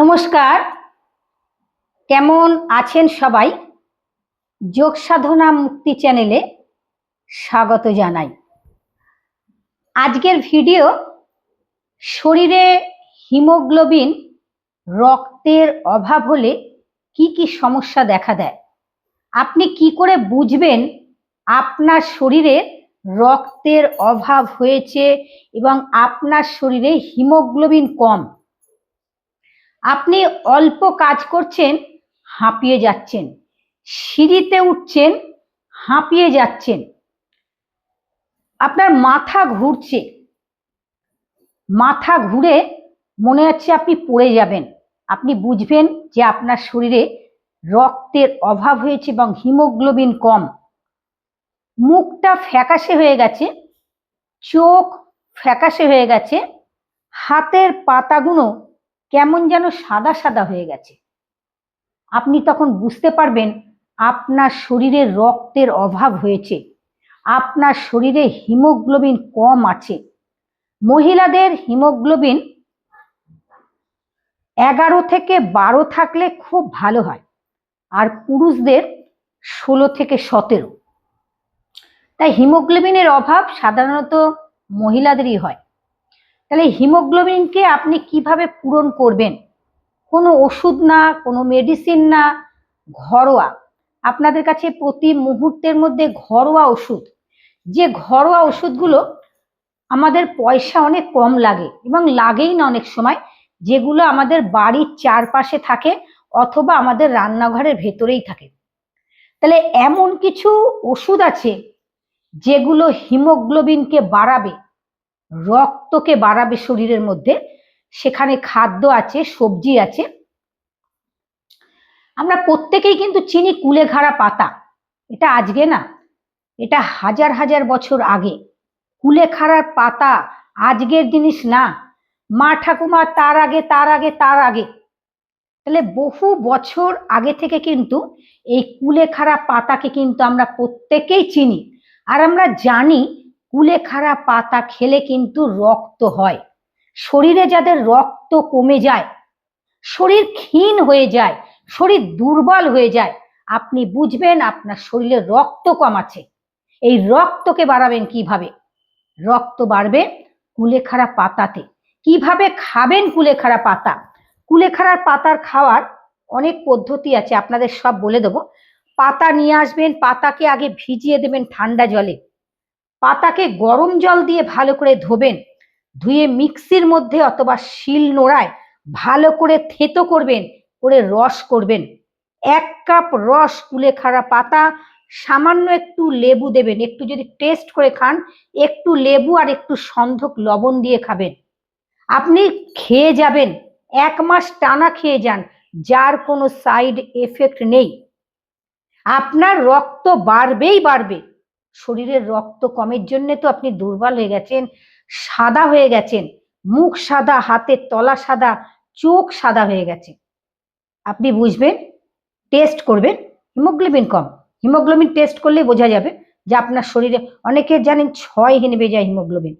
নমস্কার। কেমন আছেন সবাই? যোগ সাধনা মুক্তি চ্যানেলে স্বাগত জানাই। আজকের ভিডিও শরীরে হিমোগ্লোবিন রক্তের অভাব হলে কি কি সমস্যা দেখা দেয়? আপনি কি করে বুঝবেন আপনার শরীরে রক্তের অভাব হয়েছে এবং আপনার শরীরে হিমোগ্লোবিন কম? আপনি অল্প কাজ করছেন, হাঁপিয়ে যাচ্ছেন। সিঁড়িতে উঠছেন, হাঁপিয়ে যাচ্ছেন। আপনার মাথা ঘুরছে। মাথা ঘুরে মনে হচ্ছে আপনি পড়ে যাবেন। আপনি বুঝবেন যে আপনার শরীরে রক্তের অভাব হয়েছে এবং হিমোগ্লোবিন কম। মুখটা ফ্যাকাশে হয়ে গেছে, চোখ ফ্যাকাশে হয়ে গেছে, হাতের পাতাগুলো কেমন যেন সাদা সাদা হয়ে গেছে। আপনি তখন বুঝতে পারবেন আপনার শরীরে রক্তের অভাব হয়েছে, আপনার শরীরে হিমোগ্লোবিন কম আছে। মহিলাদের হিমোগ্লোবিন এগারো থেকে বারো থাকলে খুব ভালো হয়, আর পুরুষদের ষোলো থেকে সতেরো। তাই হিমোগ্লোবিনের অভাব সাধারণত মহিলাদেরই হয়। তাহলে হিমোগ্লোবিনকে আপনি কীভাবে পূরণ করবেন? কোনো ওষুধ না, কোনো মেডিসিন না, ঘরোয়া। আপনাদের কাছে প্রতি মুহূর্তের মধ্যে ঘরোয়া ওষুধ। যে ঘরোয়া ওষুধগুলো আমাদের পয়সা অনেক কম লাগে এবং লাগেই না অনেক সময়, যেগুলো আমাদের বাড়ির চারপাশে থাকে অথবা আমাদের রান্নাঘরের ভেতরেই থাকে। তাহলে এমন কিছু ওষুধ আছে যেগুলো হিমোগ্লোবিনকে বাড়াবে। রক্তকে বাড়াবে শরীরের মধ্যে। সেখানে খাদ্য আছে, সবজি আছে। আমরা প্রত্যেকেই কিন্তু চিনি কুলেখাড়া পাতা। এটা আজকে না, এটা হাজার হাজার বছর আগে। কুলেখাড়ার পাতা আজকের জিনিস না। মা ঠাকুমা তার আগে তার আগে তার আগে। তাহলে বহু বছর আগে থেকে কিন্তু এই কুলেখাড়া পাতাকে কিন্তু আমরা প্রত্যেকেই চিনি। আর আমরা জানি কুলেখাড়া পাতা খেলে কিন্তু রক্ত হয়। শরীরে যাদের রক্ত কমে যায়, শরীর ক্ষীণ হয়ে যায়, শরীর দুর্বল হয়ে যায়, আপনি বুঝবেন আপনার শরীরে রক্ত কম আছে। এই রক্তকে বাড়াবেন কীভাবে? রক্ত বাড়বে কুলেখাড়া পাতাতে। কীভাবে খাবেন কুলেখাড়া পাতা? কুলেখাড়ার পাতার খাওয়ার অনেক পদ্ধতি আছে, আপনাদের সব বলে দেবো। পাতা নিয়ে আসবেন, পাতাকে আগে ভিজিয়ে দেবেন ঠান্ডা জলে। পাতাকে গরম জল দিয়ে ভালো করে ধোবেন। ধুয়ে মিক্সির মধ্যে অথবা শিল নোড়ায় ভালো করে থেতো করবেন, করে রস করবেন। এক কাপ রস কুলেখাড়া পাতা, সামান্য একটু লেবু দেবেন। একটু যদি টেস্ট করে খান, একটু লেবু আর একটু সন্ধক লবণ দিয়ে খাবেন। আপনি খেয়ে যাবেন, এক মাস টানা খেয়ে যান, যার কোনো সাইড এফেক্ট নেই। আপনার রক্ত বাড়বেই বাড়বে। শরীরের রক্ত কমের জন্য তো আপনি দুর্বল হয়ে গেছেন, সাদা হয়ে গেছেন, মুখ সাদা হাতের তলা সাদা, চোখ সাদা হয়ে গেছে। আপনি বুঝবেন টেস্ট করবেন হিমোগ্লোবিন কম। হিমোগ্লোবিন টেস্ট করলে বোঝা যাবে যে আপনার শরীরে, অনেকে জানেন ছয় নেবে যায় হিমোগ্লোবিন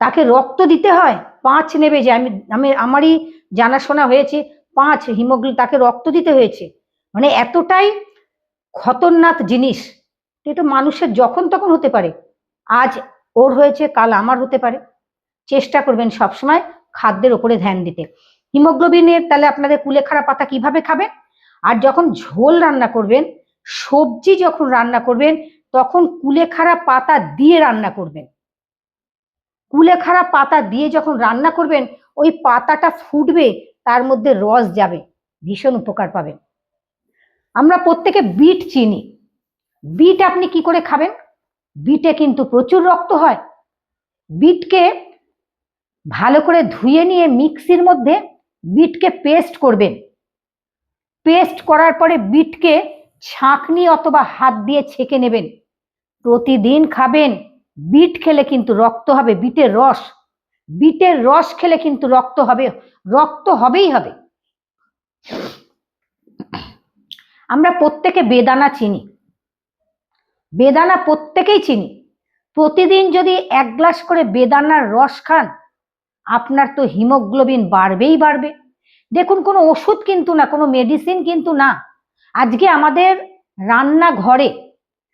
তাকে রক্ত দিতে হয়, পাঁচ নেবে যায়। আমি আমি, আমারই জানাশোনা হয়েছে, পাঁচ হিমোগ্লোবিন তাকে রক্ত দিতে হয়েছে। মানে এতটাই খতরনাক জিনিস এটা মানুষের যখন তখন হতে পারে। আজ ওর হয়েছে, কাল আমার হতে পারে। চেষ্টা করবেন সবসময় খাদ্যের ওপরে ধ্যান দিতে। হিমোগ্লোবিনের তাহলে আপনাদের কুলেখাড়া পাতা কীভাবে খাবেন? আর যখন ঝোল রান্না করবেন, সবজি যখন রান্না করবেন, তখন কুলেখাড়া পাতা দিয়ে রান্না করবেন। কুলেখাড়া পাতা দিয়ে যখন রান্না করবেন, ওই পাতাটা ফুটবে, তার মধ্যে রস যাবে। ভীষণ উপকার পাবেন। আমরা প্রত্যেকে বিট চিনি। বিট আপনি কি করে খাবেন? বিটে কিন্তু প্রচুর রক্ত হয়। বিটকে ভালো করে ধুয়ে নিয়ে মিক্সির মধ্যে বিটকে পেস্ট করবেন। পেস্ট করার পরে বিটকে ছাঁকনি অথবা হাত দিয়ে ছেঁকে নেবেন। প্রতিদিন খাবেন। বিট খেলে কিন্তু রক্ত হবে, বিটের রস। বিটের রস খেলে কিন্তু রক্ত হবে, রক্ত হবেই হবে। আমরা প্রত্যেকে বেদানা চিনি। বেদানা প্রত্যেকেই চিনি। প্রতিদিন যদি এক গ্লাস করে বেদানার রস খান, আপনার তো হিমোগ্লোবিন বাড়বেই বাড়বে। দেখুন, কোনো ওষুধ কিন্তু না, কোনো মেডিসিন কিন্তু না। আজকে আমাদের রান্নাঘরে,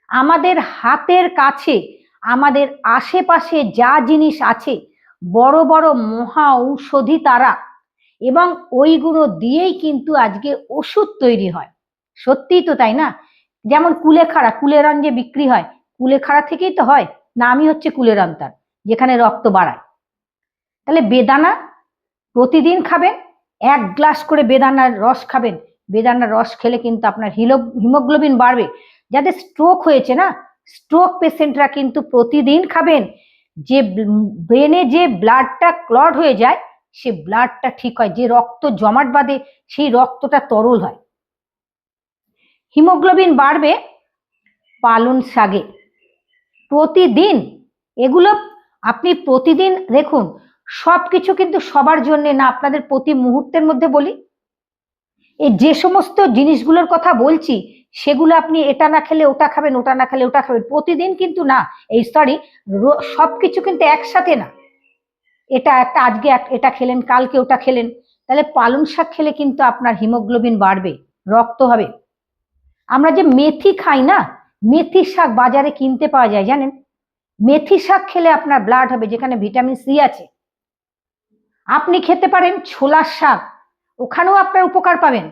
আমাদের হাতের কাছে, আমাদের আশেপাশে যা জিনিস আছে, বড় বড় মহা ঔষধি তারা এবং ওইগুলো দিয়েই কিন্তু আজকে ওষুধ তৈরি হয়। সত্যিই তো তাই না? যেমন কুলেখাড়া কুলেরান যে বিক্রি হয় কুলেখাড়া থেকেই তো হয় নামই হচ্ছে কুলেরান তার, যেখানে রক্ত বাড়ায়। তাহলে বেদানা প্রতিদিন খাবেন, এক গ্লাস করে বেদানার রস খাবেন, বেদানার রস খেলে কিন্তু আপনার হিলো, হিমোগ্লোবিন বাড়বে। যাদের স্ট্রোক হয়েছে না স্ট্রোক পেশেন্টরা কিন্তু প্রতিদিন খাবেন, যে ব্রেনে যে ব্লাডটা ক্লড হয়ে যায়, সে ব্লাডটা ঠিক হয়, যে রক্ত জমাট বাঁধে, সেই রক্তটা তরল হয়। হিমোগ্লোবিন বাড়বে পালন শাকে প্রতিদিন, এগুলো আপনি প্রতিদিন দেখুন সব কিছু কিন্তু সবার জন্য না, আপনাদের প্রতি মুহূর্তের মধ্যে বলি। এই যে সমস্ত জিনিসগুলোর কথা বলছি, সেগুলো আপনি এটা না খেলে ওটা খাবেন, ওটা না খেলে ওটা খাবেন, প্রতিদিন কিন্তু না, এই সরি সব কিছু কিন্তু একসাথে না। এটা একটা, আজকে এটা খেলেন, কালকে ওটা খেলেন, তাহলে পালং শাক খেলে কিন্তু আপনার হিমোগ্লোবিন বাড়বে, রক্ত হবে। আমরা যে মেথি খাই না মেথি শাক বাজারে কিনতে পাওয়া যায়, জানেন? মেথি শাক খেলে আপনার ব্লাড হবে, যেখানে ভিটামিন সি আছে। আপনি খেতে পারেন ছোলার শাক, ওখানেও আপনার উপকার পাবেন।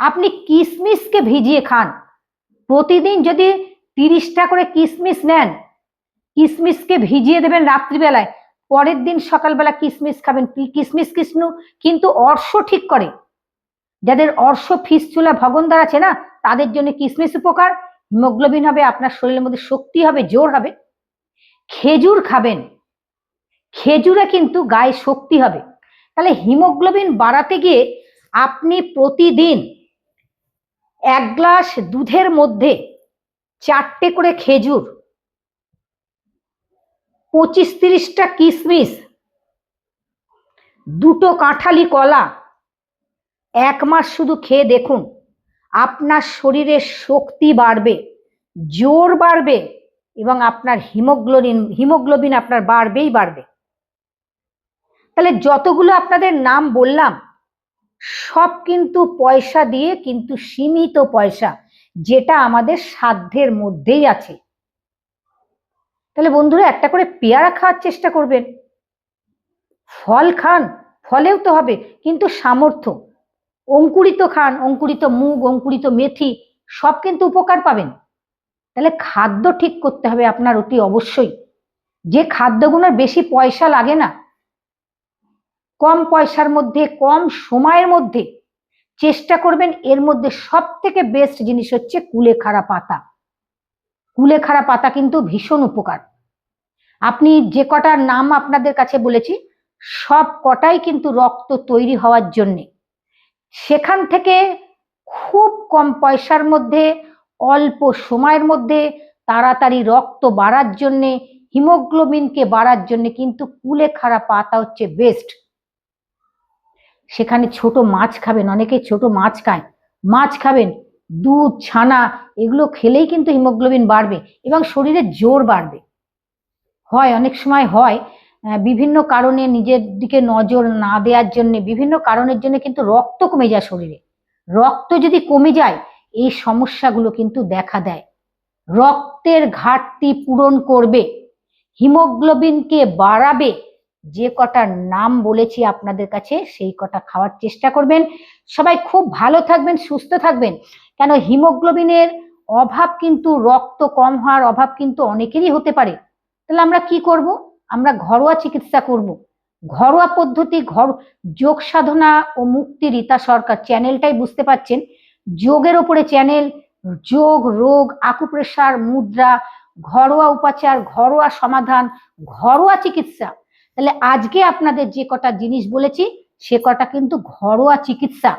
আপনি কিশমিশকে ভিজিয়ে খান। প্রতিদিন যদি তিরিশটা করে কিশমিশ নেন কিশমিশকে ভিজিয়ে দেবেন রাত্রিবেলায়, পরের দিন সকালবেলা কিশমিশ খাবেন। কিশমিশ কৃষ্ণ, কিন্তু অর্শ ঠিক করে। যাদের অর্শ ফিসচুলা ভগনদার আছে না তাদের জন্য কিসমিস উপকার, হিমোগ্লোবিন হবে, আপনার শরীরের মধ্যে শক্তি হবে, জোর হবে। খেজুর খাবেন। খেজুরে কিন্তু গায়ে শক্তি হবে। তাহলে হিমোগ্লোবিন বাড়াতে গিয়ে আপনি প্রতিদিন এক গ্লাস দুধের মধ্যে চারটে করে খেজুর, পঁচিশ তিরিশটা কিশমিশ দুটো কাঁঠালি কলা, এক মাস শুধু খেয়ে দেখুন। আপনার শরীরে শক্তি বাড়বে, জোর বাড়বে এবং আপনার হিমোগ্লোবিন হিমোগ্লোবিন আপনার বাড়বেই বাড়বে। তাহলে যতগুলো আপনাদের নাম বললাম, সব কিন্তু পয়সা দিয়ে কিন্তু সীমিত পয়সা, যেটা আমাদের সাধ্যের মধ্যেই আছে। তাহলে বন্ধুরা একটা করে পেয়ারা খাওয়ার চেষ্টা করবেন। ফল খান, ফলেও তো হবে, কিন্তু সামর্থ্য। অঙ্কুরিত খান, অঙ্কুরিত মুগ, অঙ্কুরিত মেথি সব কিন্তু উপকার পাবেন। তাহলে খাদ্য ঠিক করতে হবে আপনার অতি অবশ্যই। যে খাদ্যগুলোর বেশি পয়সা লাগে না, কম পয়সার মধ্যে, কম সময়ের মধ্যে চেষ্টা করবেন, এর মধ্যে সব থেকে বেস্ট জিনিস হচ্ছে কুলেখাড়া পাতা। কুলেখাড়া পাতা কিন্তু ভীষণ উপকার। আপনি যে কটার নাম আপনাদের কাছে বলেছি, সব কটাই কিন্তু রক্ত তৈরি হওয়ার জন্যে। সেখান থেকে খুব কম পয়সার মধ্যে, অল্প সময়ের মধ্যে তাড়াতাড়ি রক্ত বাড়ার জন্যে, হিমোগ্লোবিনকে বাড়ার জন্যে কিন্তু কুলেখাড়া পাতা হচ্ছে বেস্ট সেখানে ছোট মাছ খাবেন, অনেকে ছোট মাছ খায়। মাছ খাবেন, দুধ, ছানা, এগুলো খেলেই কিন্তু হিমোগ্লোবিন বাড়বে এবং শরীরে জোর বাড়বে। হয়, অনেক সময় হয় বিভিন্ন কারণে নিজের দিকে নজর না দেওয়ার জন্য, বিভিন্ন কারণের জন্য কিন্তু রক্ত কমে যায় শরীরে। রক্ত যদি কমে যায়, এই সমস্যাগুলো কিন্তু দেখা দেয়। রক্তের ঘাটতি পূরণ করবে, হিমোগ্লোবিনকে বাড়াবে, যে কটা নাম বলেছি আপনাদের কাছে, সেই কটা খাওয়ার চেষ্টা করবেন। সবাই খুব ভালো থাকবেন, সুস্থ থাকবেন। কেন, হিমোগ্লোবিনের অভাব কিন্তু রক্ত কম হওয়ার অভাব কিন্তু অনেকেরই হতে পারে। তাহলে আমরা কি করব? আমরা ঘরোয়া চিকিৎসা করব। ঘরোয়া পদ্ধতি, ঘর, যোগ সাধনা ও মুক্তি রীতা সরকার চ্যানেলটাই বুঝতে পাচ্ছেন। যোগের ওপরে চ্যানেল, যোগ, রোগ, আকুপ্রেশার, মুদ্রা, ঘরোয়া উপাচার, ঘরোয়া সমাধান, ঘরোয়া চিকিৎসা। তাহলে আজকে আপনাদের যে কটা জিনিস বলেছি, সে কটা কিন্তু ঘরোয়া চিকিৎসা।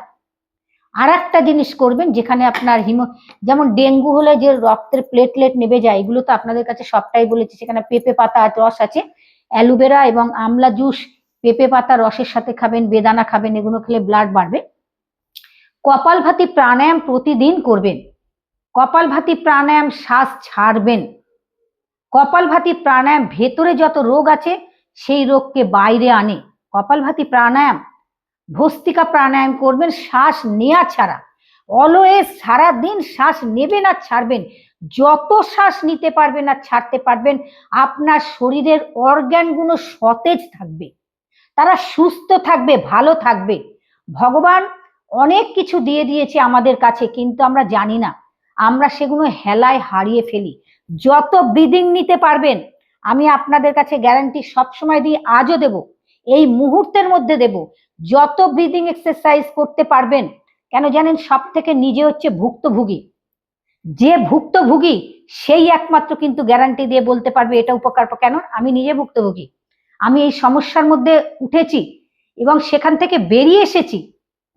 আর একটা জিনিস করবেন যেখানে আপনার হিমো, যেমন ডেঙ্গু হলে যে রক্তের প্লেটলেট নেবে যায়, এগুলো তো আপনাদের কাছে সবটাই বলেছি। সেখানে পেঁপে পাতা রস আছে, অ্যালোভেরা এবং আমলা জুস, পেঁপে পাতা রসের সাথে খাবেন, বেদানা খাবেন, এগুলো খেলে ব্লাড বাড়বে। কপালভাতি প্রাণায়াম প্রতিদিন করবেন। কপালভাতি প্রাণায়াম শ্বাস ছাড়বেন। কপালভাতি প্রাণায়াম ভেতরে যত রোগ আছে, সেই রোগকে বাইরে আনে। কপালভাতি প্রাণায়াম ভস্তিকা প্রাণায়াম করবেন, শ্বাস নেয়া ছাড়া। অলওয়েজ সারা দিন শ্বাস নেবেন আর ছাড়বেন। যত শ্বাস নিতে পারবেন আর ছাড়তে পারবেন, আপনার শরীরের অর্গ্যানগুলো সতেজ থাকবে। তারা সুস্থ থাকবে, ভালো থাকবে। ভগবান অনেক কিছু দিয়ে দিয়েছে আমাদের কাছে, কিন্তু আমরা জানি না। আমরা সেগুলো হেলায় হারিয়ে ফেলি। যত ব্রিদিং নিতে পারবেন, আমি আপনাদের কাছে গ্যারান্টি সবসময় দিয়ে আজও দেব। এই মুহূর্তের মধ্যে দেব। যত ব্রিদিং এক্সারসাইজ করতে পারবেন, কেন জানেন সব থেকে নিজে হচ্ছে ভুক্তভোগী। যে ভুক্তভোগী, সেই একমাত্র কিন্তু গ্যারান্টি দিয়ে বলতে পারবে এটা উপকার কেন? আমি নিজে ভুক্তভোগী। আমি এই সমস্যার মধ্যে উঠেছি এবং সেখান থেকে বেরিয়ে এসেছি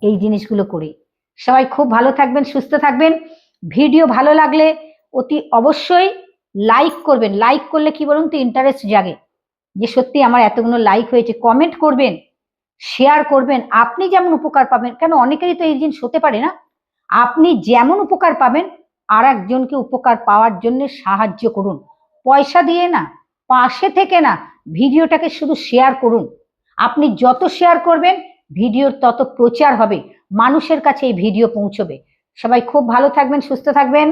এই জিনিসগুলো করে। সবাই খুব ভালো থাকবেন, সুস্থ থাকবেন। ভিডিও ভালো লাগলে অতি অবশ্যই লাইক করবেন। লাইক করলে কি বলুন তো ইন্টারেস্ট জাগে। যে সত্যি আমার এতগুলো লাইক হয়েছে কমেন্ট করবেন শেয়ার করবেন, আপনি যেমন উপকার পাবেন, কেন অনেকেরই তো এই জিনিস হতে পারে না? আপনি যেমন উপকার পাবেন আর একজনকে উপকার পাওয়ার জন্য সাহায্য করুন। পয়সা দিয়ে না, পাশে থেকে না, ভিডিওটাকে শুধু শেয়ার করুন। আপনি যত শেয়ার করবেন, ভিডিওর তত প্রচার হবে, মানুষের কাছে এই ভিডিও পৌঁছবে। সবাই খুব ভালো থাকবেন, সুস্থ থাকবেন।